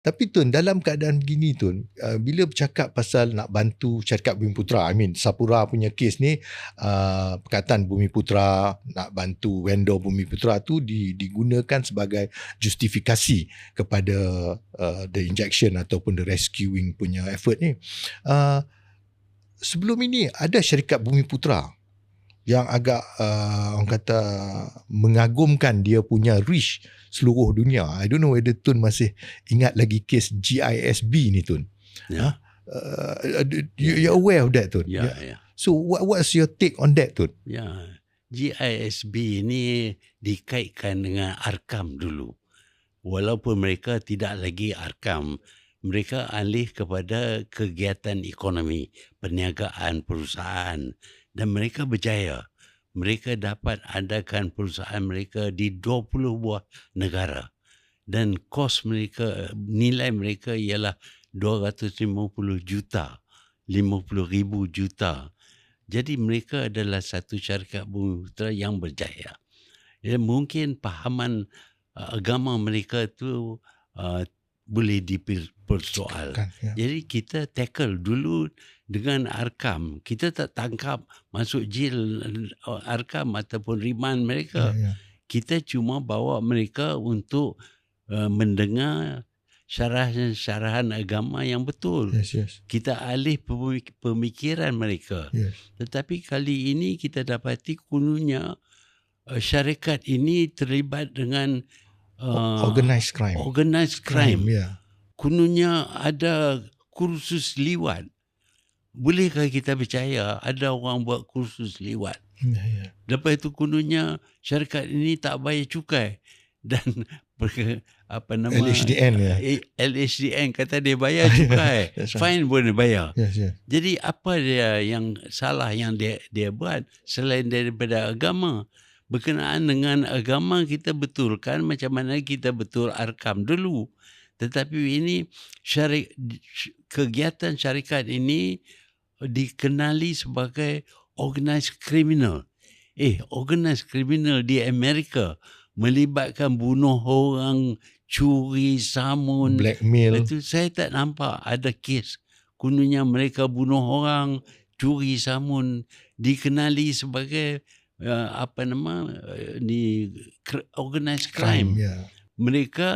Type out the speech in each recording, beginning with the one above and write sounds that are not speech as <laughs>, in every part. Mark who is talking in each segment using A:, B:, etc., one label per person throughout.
A: Tapi Tun, dalam keadaan begini Tun, uh, bila bercakap pasal nak bantu syarikat Bumi Putra, I mean Sapura punya kes ni, uh, Perkataan Bumi Putra nak bantu vendor Bumi Putra tu di, digunakan sebagai justifikasi kepada uh, the injection ataupun the rescuing punya effort ni. Uh, sebelum ini ada syarikat Bumi Putra yang agak uh, orang kata mengagumkan dia punya reach seluruh dunia. I don't know whether Tun masih ingat lagi kes GISB ni Tun.
B: Ya.
A: Uh, you, you're aware of that Tun?
B: Ya, ya.
A: So what what's your take on that Tun?
B: Ya. GISB ni dikaitkan dengan Arkam dulu. Walaupun mereka tidak lagi Arkam, mereka alih kepada kegiatan ekonomi, perniagaan perusahaan dan mereka berjaya. Mereka dapat adakan perusahaan mereka di 20 buah negara. Dan kos mereka nilai mereka ialah 250 juta 50 ribu juta. Jadi mereka adalah satu syarikat bumi putera yang berjaya. Ya, mungkin pahaman uh, agama mereka itu uh, boleh dipersoal ya. jadi kita tackle dulu dengan arkam kita tak tangkap masuk jil arkam ataupun riman mereka ya, ya. kita cuma bawa mereka untuk uh, mendengar syarahan-syarahan agama yang betul
A: yes, yes.
B: kita alih pemikiran mereka
A: yes.
B: tetapi kali ini kita dapati kununya uh, syarikat ini terlibat dengan
A: uh, organized crime
B: organized crime, crime
A: yeah.
B: kununya ada kursus liwat bolehkah kita percaya ada orang buat kursus liwat?
A: Ya, ya.
B: Lepas itu kononnya syarikat ini tak bayar cukai <laughs> dan apa nama
A: LHDN ya.
B: LHDN kata dia bayar <laughs> cukai. Fine pun dia bayar.
A: Yes, yes.
B: Jadi apa dia yang salah yang dia dia buat selain daripada agama? Berkenaan dengan agama kita betulkan macam mana kita betul arkam dulu. Tetapi ini syarik, kegiatan syarikat ini dikenali sebagai organized criminal. Eh, organized criminal di Amerika melibatkan bunuh orang, curi samun.
A: Blackmail.
B: Itu saya tak nampak ada kes. Kononnya mereka bunuh orang, curi samun, dikenali sebagai uh, apa nama uh, ni organized crime.
A: crime yeah.
B: Mereka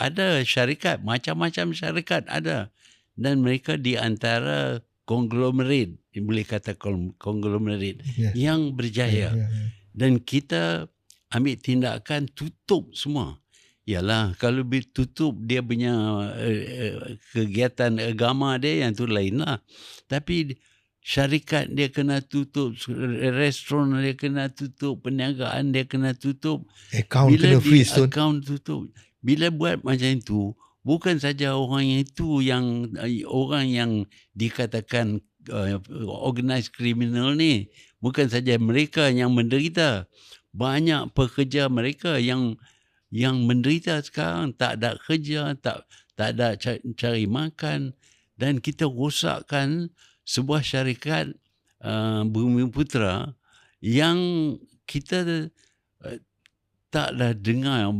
B: ada syarikat, macam-macam syarikat ada. Dan mereka di antara konglomerat boleh kata konglomerat yes. yang berjaya yeah, yeah, yeah. dan kita ambil tindakan tutup semua ialah kalau tutup dia punya uh, kegiatan agama dia yang tu lainlah tapi syarikat dia kena tutup restoran dia kena tutup perniagaan dia kena tutup.
A: Account bila kena freeze
B: account tutup bila buat macam itu bukan saja orang yang itu yang orang yang dikatakan uh, organized criminal ni bukan saja mereka yang menderita. Banyak pekerja mereka yang yang menderita sekarang tak ada kerja tak tak ada cari, cari makan. Dan kita rosakkan sebuah syarikat uh, Bumi Putra yang kita uh, taklah dengar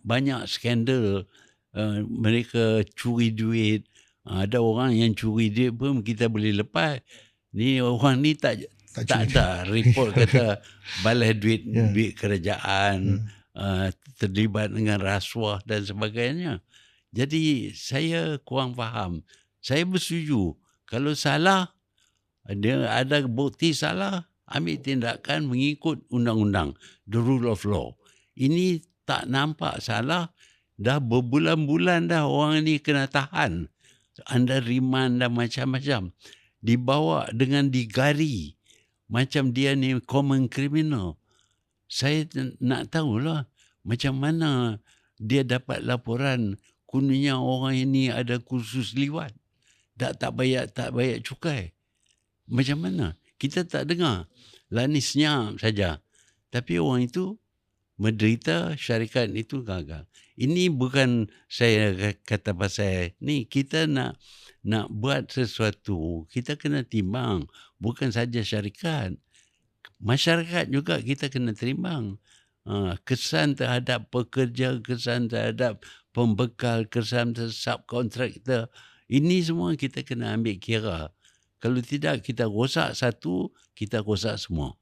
B: banyak skandal uh, mereka curi duit. Uh, ada orang yang curi duit pun kita boleh lepas. Ni orang ni tak tak, tak ada report kata balas duit yeah. duit kerajaan yeah. uh, terlibat dengan rasuah dan sebagainya. Jadi saya kurang faham. Saya bersetuju kalau salah dia ada bukti salah ambil tindakan mengikut undang-undang the rule of law. Ini tak nampak salah dah berbulan-bulan dah orang ni kena tahan. Anda riman dan macam-macam. Dibawa dengan digari macam dia ni common criminal. Saya nak tahulah macam mana dia dapat laporan kuningnya orang ini ada kursus liwat tak tak bayar tak bayar cukai. Macam mana? Kita tak dengar. Lanis senyap saja. Tapi orang itu menderita syarikat itu gagal. Ini bukan saya kata pasal ni kita nak nak buat sesuatu kita kena timbang. Bukan saja syarikat. Masyarakat juga kita kena timbang. Uh, kesan terhadap pekerja kesan terhadap pembekal kesan subkontraktor. Ini semua kita kena ambil kira. Kalau tidak kita rosak satu, kita rosak semua.